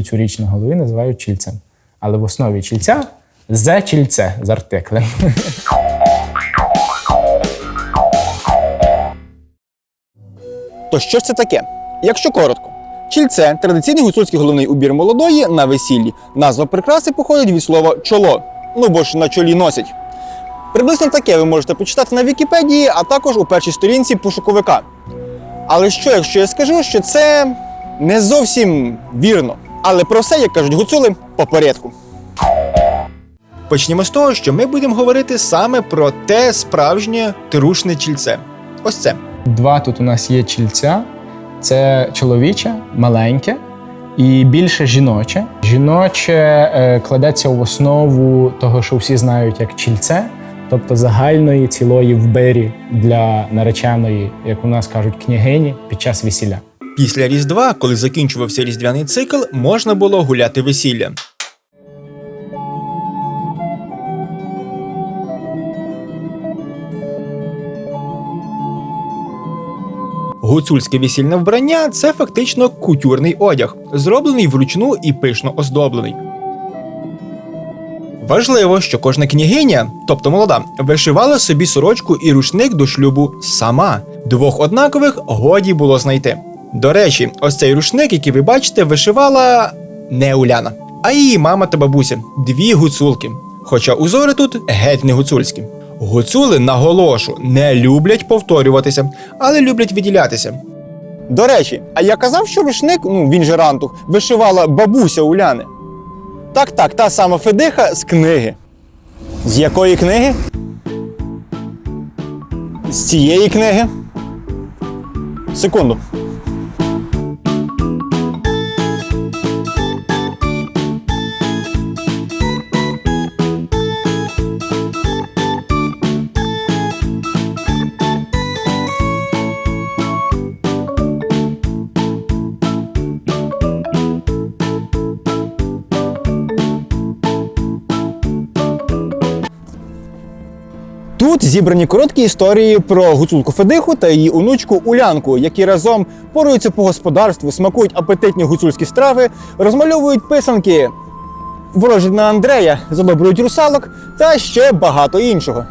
всю цю річ на голові називають чільцем. Але в основі чільця зе чільце з артиклем. То що ж це таке? Якщо коротко, чільце традиційний гуцульський головний убір молодої на весіллі. Назва прикраси походить від слова чоло. Ну бо ж на чолі носять. Приблизно таке ви можете почитати на Вікіпедії, а також у першій сторінці пошуковика. Але що, якщо я скажу, що це не зовсім вірно. Але про все, як кажуть гуцули, по порядку. Почнімо з того, що ми будемо говорити саме про те справжнє трушне чільце. Ось це. Два тут у нас є чільця: це чоловіче, маленьке і більше жіноче. Жіноче е, кладеться в основу того, що всі знають як чільце, тобто загальної цілої вбирі для нареченої, як у нас кажуть, княгині під час весілля. Після Різдва, коли закінчувався різдвяний цикл, можна було гуляти весілля. Гуцульське весільне вбрання це фактично кутюрний одяг, зроблений вручну і пишно оздоблений. Важливо, що кожна княгиня, тобто молода, вишивала собі сорочку і рушник до шлюбу сама. Двох однакових годі було знайти. До речі, ось цей рушник, який ви бачите, вишивала не Уляна, а її мама та бабуся дві гуцулки. Хоча узори тут геть не гуцульські. Гуцули, наголошу, не люблять повторюватися, але люблять виділятися. До речі, а я казав, що рушник, ну він же рантух, вишивала бабуся Уляни. Так, так, та сама Федиха з книги. З якої книги? З цієї книги. Секунду. Тут зібрані короткі історії про гуцулку Федиху та її онучку Улянку, які разом поруються по господарству, смакують апетитні гуцульські страви, розмальовують писанки, ворожать на Андрея, задобрують русалок та ще багато іншого.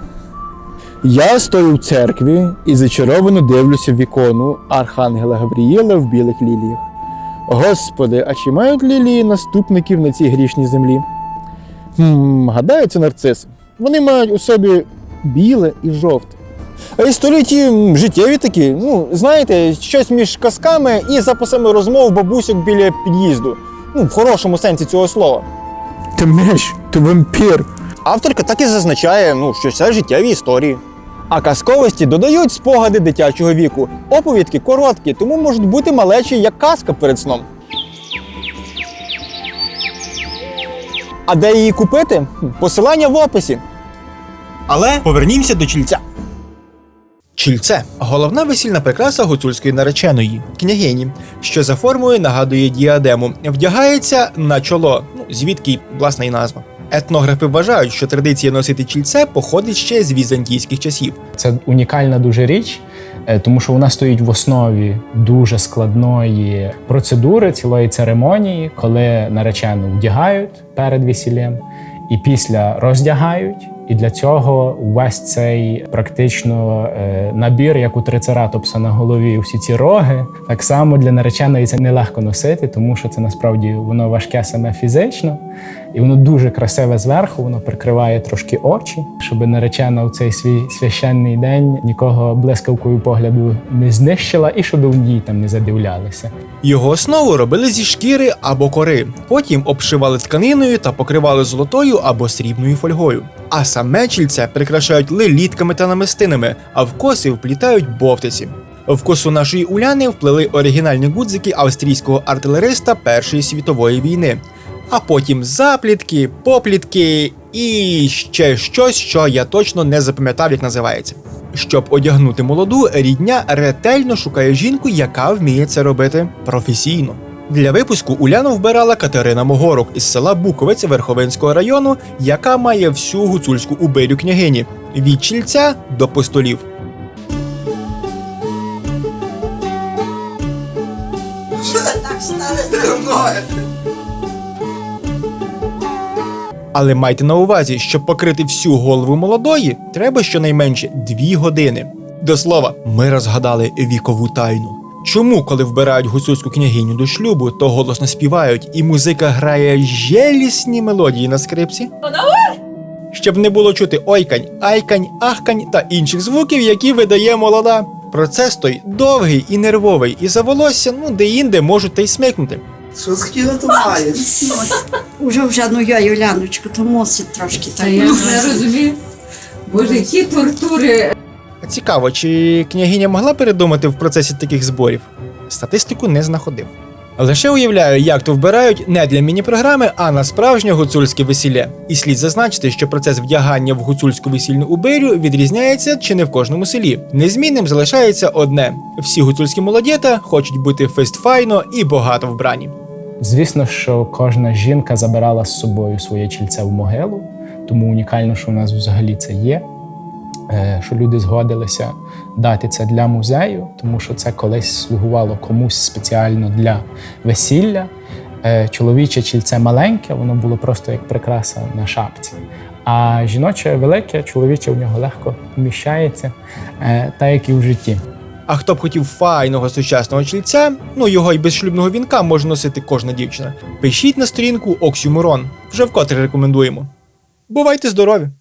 Я стою в церкві і зачаровано дивлюся в вікону Архангела Гавріїла в білих ліліях. Господи, а чи мають лілії наступників на цій грішній землі? Хм, гадаю, це нарциси. Вони мають у собі біле і жовте. А історії життєві такі, ну, знаєте, щось між казками і записами розмов бабусьок біля під'їзду. Ну, в хорошому сенсі цього слова. Ти меч, ти вампір. Авторка так і зазначає, ну, що це життєві історії. А казковості додають спогади дитячого віку. Оповідки короткі, тому можуть бути малечі як казка перед сном. А де її купити? Посилання в описі. Але повернімося до чільця. Чільце головна весільна прикраса гуцульської нареченої княгині, що за формою нагадує діадему, вдягається на чоло, ну звідки й власна й назва. Етнографи вважають, що традиція носити чільце походить ще з візантійських часів. Це унікальна дуже річ, е, тому що вона стоїть в основі дуже складної процедури цілої церемонії, коли наречену вдягають перед весіллям і після роздягають. І для цього увесь цей практично е, набір, як у трицератопса на голові, всі ці роги, так само для нареченої це нелегко носити, тому що це насправді воно важке саме фізично, і воно дуже красиве зверху, воно прикриває трошки очі, щоб наречена у цей свій священний день нікого блискавкою погляду не знищила, і щоб в ній там не задивлялися. Його основу робили зі шкіри або кори, потім обшивали тканиною та покривали золотою або срібною фольгою. А саме чільце прикрашають лелітками та намистинами, а в коси вплітають бовтиці. В косу нашої Уляни вплели оригінальні гудзики австрійського артилериста Першої світової війни, а потім заплітки, поплітки і ще щось, що я точно не запам'ятав, як називається. Щоб одягнути молоду, рідня ретельно шукає жінку, яка вміє це робити професійно. Для випуску Уляну вбирала Катерина Могорок із села Буковець Верховинського району, яка має всю гуцульську убирю княгині від чільця до постолів. Але майте на увазі, щоб покрити всю голову молодої, треба щонайменше дві години. До слова, ми розгадали вікову тайну. Чому, коли вбирають гуцульську княгиню до шлюбу, то голосно співають, і музика грає желісні мелодії на скрипці? Щоб не було чути ойкань, айкань, ахкань та інших звуків, які видає молода. Процес той довгий і нервовий, і за волосся, ну де-інде можуть та й смикнути. Що схотіла, то має. Уже вже ну я Юляночку, то мусить трошки Та я не розумію. Боже, які тортури. Цікаво, чи княгиня могла передумати в процесі таких зборів? Статистику не знаходив. Лише уявляю, як то вбирають не для міні-програми, а на справжнє гуцульське весілля. І слід зазначити, що процес вдягання в гуцульську весільну уберю відрізняється чи не в кожному селі. Незмінним залишається одне: всі гуцульські молодята хочуть бути фестфайно і багато вбрані. Звісно, що кожна жінка забирала з собою своє чільце в могилу, тому унікально, що у нас взагалі це є. Е, Що люди згодилися дати це для музею, тому що це колись слугувало комусь спеціально для весілля. Е, Чоловіче чільце маленьке, воно було просто як прикраса на шапці. А жіноче велике, чоловіче в нього легко вміщається, е, так як і в житті. А хто б хотів файного сучасного чільця, ну його й без шлюбного вінка може носити кожна дівчина. Пишіть на сторінку Оксюмурон. Вже вкотре рекомендуємо. Бувайте здорові!